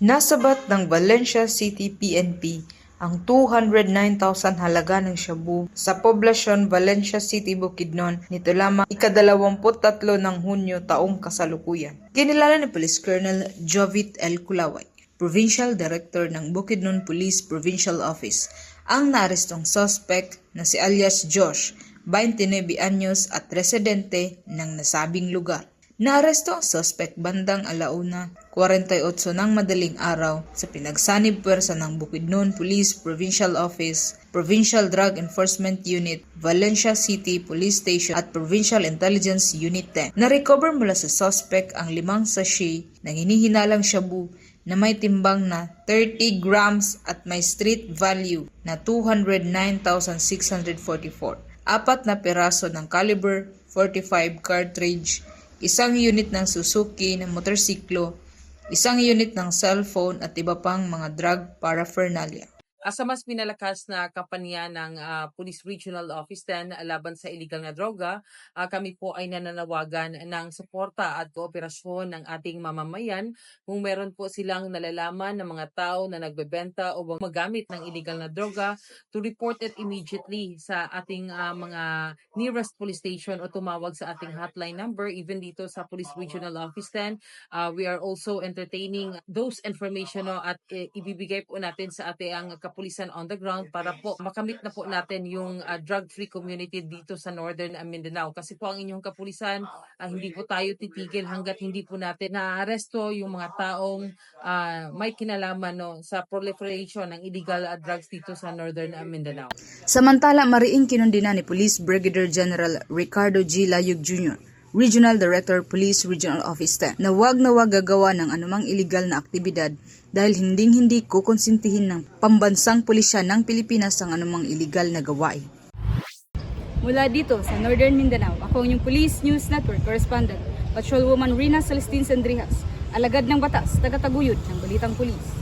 Nasabat ng Valencia City PNP ang 209,000 halaga ng shabu sa poblasyon Valencia City, Bukidnon nito lamang ikadalawamput-tatlo ng Hunyo taong kasalukuyan. Kinilala ni Police Colonel Jovit L. Kulaway, Provincial Director ng Bukidnon Police Provincial Office, ang naarestong suspect na si alias Josh, 29 anyos at residente ng nasabing lugar. Naaresto ang suspect bandang alauna 48 ng madaling araw sa pinagsanib pwersa ng Bukidnon Police Provincial Office, Provincial Drug Enforcement Unit, Valencia City Police Station at Provincial Intelligence Unit 10. Na-recover mula sa suspect ang limang sachet ng hinihinalang shabu na may timbang na 30 grams at may street value na 209,644. Apat na peraso ng caliber 45 cartridge, isang unit ng Suzuki na motorsiklo, isang unit ng cellphone at iba pang mga drug paraphernalia. Ah, sa mas pinalakas na kampanya ng ah, Police Regional Office 10 laban sa illegal na droga, ah, kami po ay nananawagan ng suporta at kooperasyon ng ating mamamayan kung meron po silang nalalaman ng mga tao na nagbebenta o magamit ng illegal na droga to report it immediately sa ating ah, mga nearest police station o tumawag sa ating hotline number. Even dito sa Police Regional Office 10 Uh, we are also entertaining those information no, at eh, ibibigay po natin sa ating kapulisan on the ground para po makamit na po natin yung uh, drug-free community dito sa Northern uh, Mindanao. Kasi po ang inyong kapulisan, uh, hindi po tayo titigil hanggat hindi po natin naaresto yung mga taong uh, may kinalaman no, sa proliferation ng illegal uh, drugs dito sa Northern Mindanao. Samantala, mariing kinundina ni Police Brigadier General Ricardo G. Layug Jr., Regional Director Police Regional Office 10, na wag na wag gagawa ng anumang illegal na aktibidad dahil hinding-hindi kukonsintihin ng pambansang pulisya ng Pilipinas ang anumang illegal na gawain. Mula dito sa Northern Mindanao, ako ang inyong Police News Network Correspondent, Patrolwoman Rina Celestine Sandrihas, alagad ng batas, tagataguyod ng Balitang Pulis.